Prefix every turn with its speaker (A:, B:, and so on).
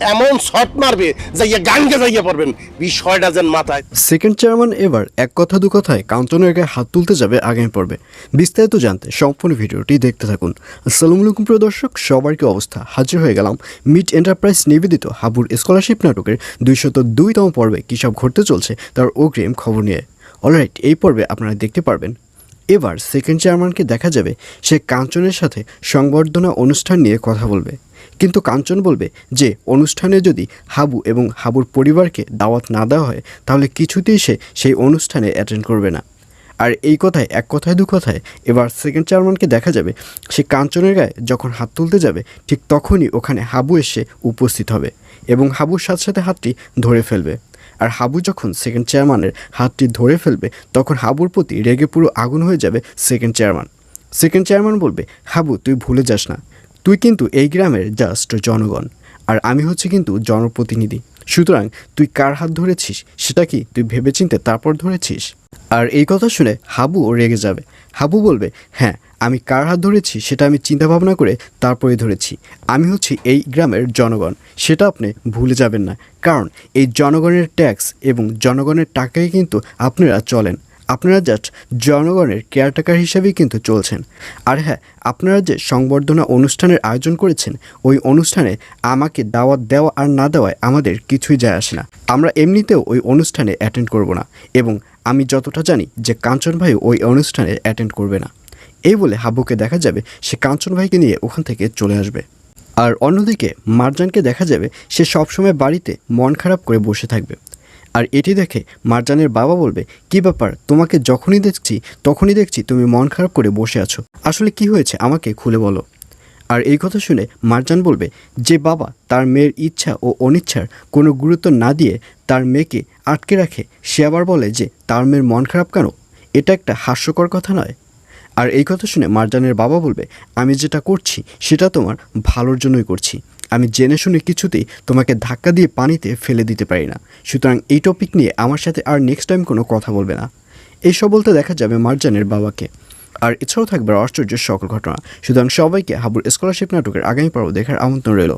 A: এমন মাথায়
B: second chairman এবার এক কথা দু কথায় কাঞ্চনের হাত তুলতে যাবে আগামী পর্বে। বিস্তারিত জানতে সম্পূর্ণ ভিডিওটি দেখতে থাকুন। সবার কি অবস্থা? হাজির হয়ে গেলাম মিড এন্টারপ্রাইজ নিবেদিত হাবুর স্কলারশিপ নাটকের দুইশত দুইতম পর্বে। কী সব ঘটতে চলছে তার অগ্রিম খবর নিয়ে। অলরাইট, এই পর্বে আপনারা দেখতে পারবেন। এবার সেকেন্ড চেয়ারম্যানকে দেখা যাবে। সে কাঞ্চনের সাথে সংবর্ধনা অনুষ্ঠান নিয়ে কথা বলবে। কিন্তু কাঞ্চন বলবে যে, অনুষ্ঠানে যদি হাবু এবং হাবুর পরিবারকে দাওয়াত না দেওয়া হয়, তাহলে কিছুতেই সে সেই অনুষ্ঠানে অ্যাটেন্ড করবে না। আর এই কথায়, এক কথায়, দু কথায় এবার সেকেন্ড চেয়ারম্যানকে দেখা যাবে, সে কাঞ্চনের গায়ে যখন হাত তুলতে যাবে, ঠিক তখনই ওখানে হাবু এসে উপস্থিত হবে এবং হাবুর সাথে সাথে হাতটি ধরে ফেলবে। আর হাবু যখন সেকেন্ড চেয়ারম্যানের হাতটি ধরে ফেলবে, তখন হাবুর প্রতি রেগে পুরো আগুন হয়ে যাবে সেকেন্ড চেয়ারম্যান সেকেন্ড চেয়ারম্যান বলবে, হাবু, তুই ভুলে যাস না। তুই কিন্তু এই গ্রামের জাস্ট জনগণ। আর আমি হচ্ছে কিন্তু জনপ্রতিনিধি। সুতরাং তুই কার হাত ধরেছিস, সেটা কি তুই ভেবেচিন্তে তারপর ধরেছিস? আর এই কথা শুনে হাবুও রেগে যাবে। হাবু বলবে হ্যাঁ আমি কার হাত ধরেছি সেটা আমি চিন্তা ভাবনা করে তারপরে ধরেছি। আমি হচ্ছি এই গ্রামের জনগণ। সেটা আপনি ভুলে যাবেন না। কারণ এই জনগণের ট্যাক্স এবং জনগণের টাকায় কিন্তু আপনারা চলেন। আপনারা জাস্ট জনগণের কেয়ারটেকার হিসেবেই কিন্তু চলছেন। আর হ্যাঁ আপনারা যে সংবর্ধনা অনুষ্ঠানের আয়োজন করেছেন, ওই অনুষ্ঠানে আমাকে দাওয়াত দেওয়া আর না দেওয়ায় আমাদের কিছুই যায় আসে না। আমরা এমনিতেও ওই অনুষ্ঠানে অ্যাটেন্ড করব না এবং আমি যতটা জানি যে কাঞ্চন ভাইও ওই অনুষ্ঠানে অ্যাটেন্ড করবে না। এই বলে হাবুকে দেখা যাবে, সে কাঞ্চন ভাইকে নিয়ে ওখান থেকে চলে আসবে। আর অন্যদিকে মারজানকে দেখা যাবে, সে সবসময় বাড়িতে মন খারাপ করে বসে থাকবে। আর এটি দেখে মারজানের বাবা বলবে, কি ব্যাপার? তোমাকে যখনই দেখছি, তখনই দেখছি তুমি মন খারাপ করে বসে আছো। আসলে কি হয়েছে? আমাকে খুলে বলো। আর এই কথা শুনে মারজান বলবে, যে বাবা তার মেয়ের ইচ্ছা ও অনিচ্ছার কোনো গুরুত্ব না দিয়ে তার মেয়েকে আটকে রাখে, সে আবার বলে যে, তার মেয়ের মন খারাপ কেন? এটা একটা হাস্যকর কথা নয়। আর এই কথা শুনে মারজানের বাবা বলবে, আমি যেটা করছি, সেটা তোমার ভালোর জন্যই করছি। আমি জেনে শুনে কিছুতেই তোমাকে ধাক্কা দিয়ে পানিতে ফেলে দিতে পারি না। সুতরাং এই টপিক নিয়ে আমার সাথে আর নেক্সট টাইম কোনো কথা বলবে না। এইসব বলতে দেখা যাবে মারজানের বাবাকে। আর এছাড়াও থাকবে আশ্চর্যের সকল ঘটনা। সুতরাং সবাইকে হাবুর স্কলারশিপ নাটকের আগামী পর্ব দেখার আমন্ত্রণ রইল।